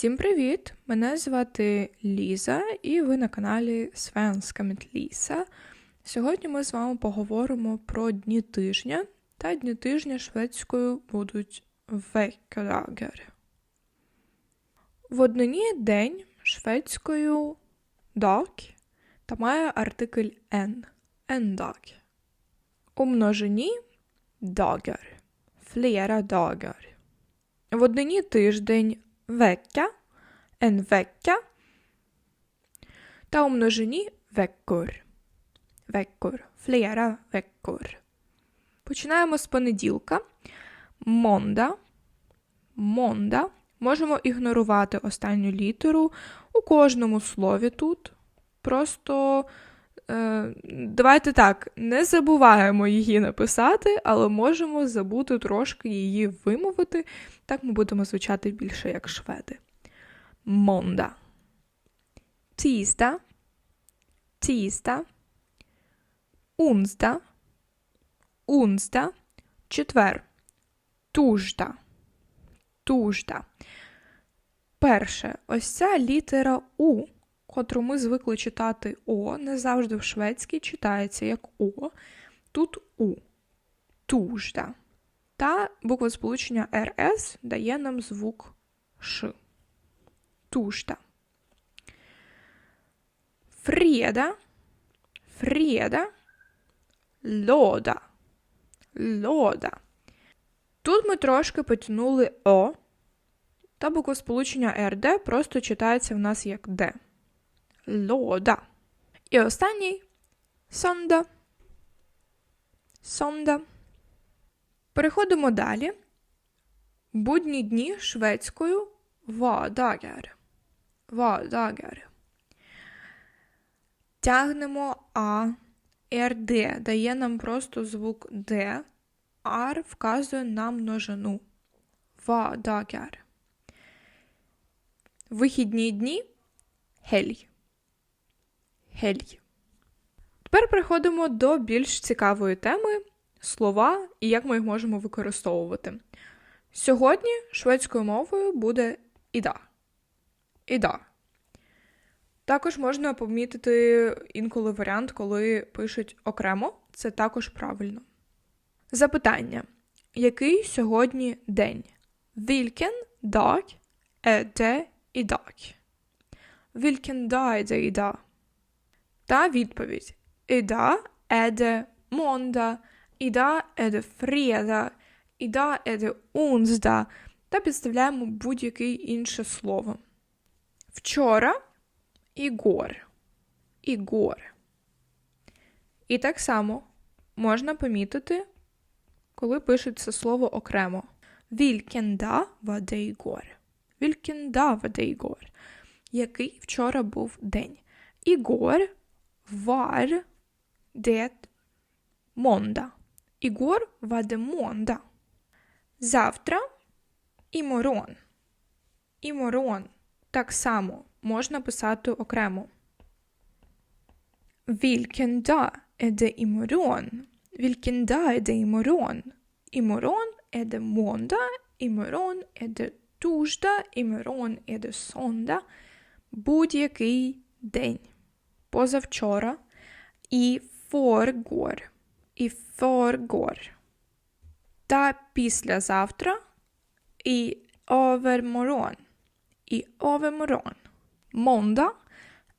Всім привіт! Мене звати Ліза, і ви на каналі Свенська Метліса. Сьогодні ми з вами поговоримо про дні тижня, та дні тижня шведською будуть веккелagер. В однині день шведською dag та має артикль en dag. У множині dagar, flera dagar. В однині тиждень vecka, en vecka. Та у множині veckor. Veckor, flera veckor. Починаємо з понеділка. Монда. Монда. Можемо ігнорувати останню літеру у кожному слові тут. Просто давайте так, не забуваємо її написати, але можемо забути трошки її вимовити. Так ми будемо звучати більше як шведи. Монда. Тіста. Тіста. Унсда. Унсда. Четвер. Тужда. Тужда. Перше, ось ця літера У, котру ми звикли читати О, не завжди в шведській читається як О. Тут У. Тужда. Та буква сполучення РС дає нам звук Ш. Тужда. Фреда. Фреда. Лода. Лода. Тут ми трошки потягнули О. Та буквосполучення РД просто читається в нас як Д. Лода. І останній сонда. Сонда. Переходимо далі. Будні дні шведською вадагер. Вадагер. Тягнемо А. РД дає нам просто звук Д. Ар вказує на множину. Вадагер. Вихідні дні гель. Гель. Тепер переходимо до більш цікавої теми слова і як ми їх можемо використовувати. Сьогодні шведською мовою буде іда. Іда. Також можна помітити інколи варіант, коли пишуть окремо, це також правильно. Запитання. Який сьогодні день? Vilken dag är det idag? Vilken dag är det idag? Та відповідь. Måndag, idag är det fredag, idag är det onsdag та підставляємо будь-яке інше слово. Вчора ігор. Ігор. І так само можна помітити, коли пишеться слово окремо. Dag var det igår? Який вчора був день? Igår var det måndag. Igår var det måndag. Завтра іморон. Іморон так само можна писати окремо. Vilken dag är det imorgon? Vilken dag är det imorgon? Imorgon är det måndag, imorgon är det torsdag, imorgon är det söndag. Будь-який день. Позавчора і förrgår. І förrgår. Та післязавтра і övermorgon. І övermorgon. Måndag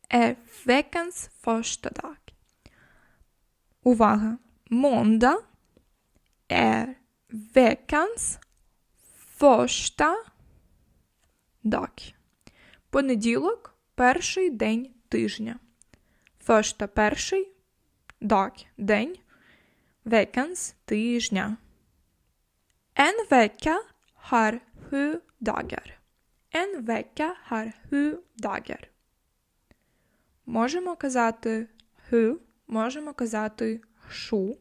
är veckans första dag. Увага! Är veckans första dag. Понеділок перший день тижня. Första перший dag день. Veckans тижня. En vecka har sju dagar. En vecka har sju dagar. Можемо казати ху, можемо казати шу,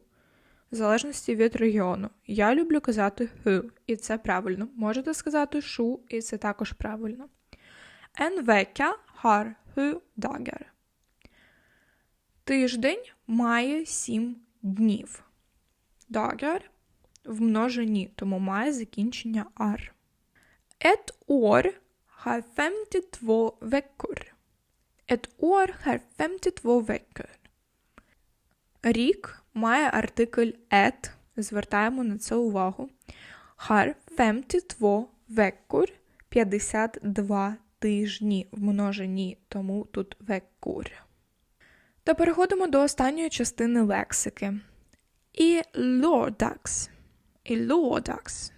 в залежності від регіону. Я люблю казати ху, і це правильно. Можете сказати шу, і це також правильно. En vecka har sju dagar. Тиждень має сім днів. Dagar в множині, тому має закінчення ар. Et år har 52 veckor. Ett år har 52 veckor. Рік має артикль et, звертаємо на це увагу. Har 52 veckor, 52 тижні в множині, тому тут veckor. Та переходимо до останньої частини лексики. І lördags. І lördags.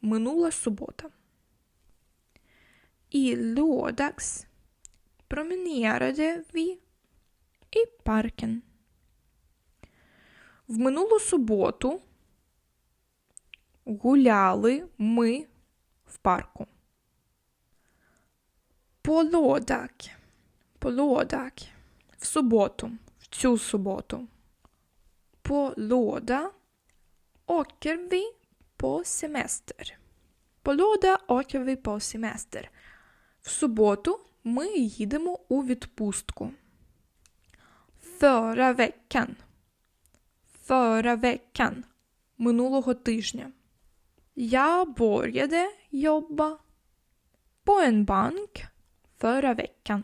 Минула субота. І lördags promenerade vi i parken. В минулу суботу гуляли ми в парку. På lördag. В суботу. В цю суботу. Semester. På lördag åker vi på semester. В суботу ми їдемо у відпустку. Förra veckan. Förra veckan. Минулого тижня. Jobba på en bank förra veckan.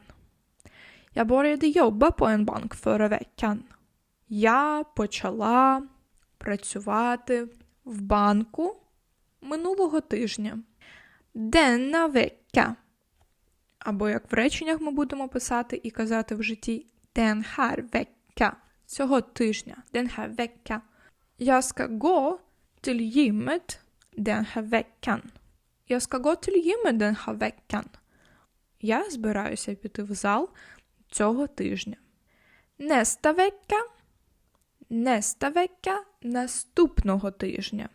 Började jobba på en bank förra veckan. Я почала працювати в банку минулого тижня. Денна vecka. Або як в реченнях ми будемо писати і казати в житті här vecka. Цього тижня. Den här veckan. Jag ska gå till gymmet den här veckan. Я збираюся піти в зал цього тижня. Nästa vecka. Nästa vecka наступного тижня.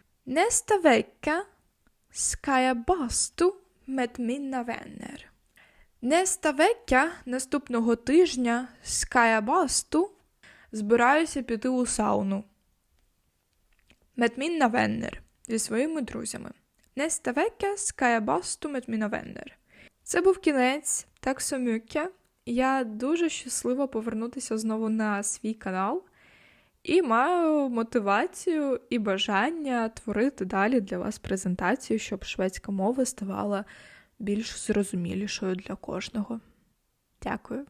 Ska jag bastu med mina vänner. Nästa vecka наступного тижня jag bastu збираюся піти у сауну. Mina vänner зі своїми друзями. Ska jag bastu med mina vänner. Це був кінець таксомюкя. Я дуже щаслива повернутися знову на свій канал і маю мотивацію і бажання творити далі для вас презентацію, щоб шведська мова ставала більш зрозумілішою для кожного. Дякую.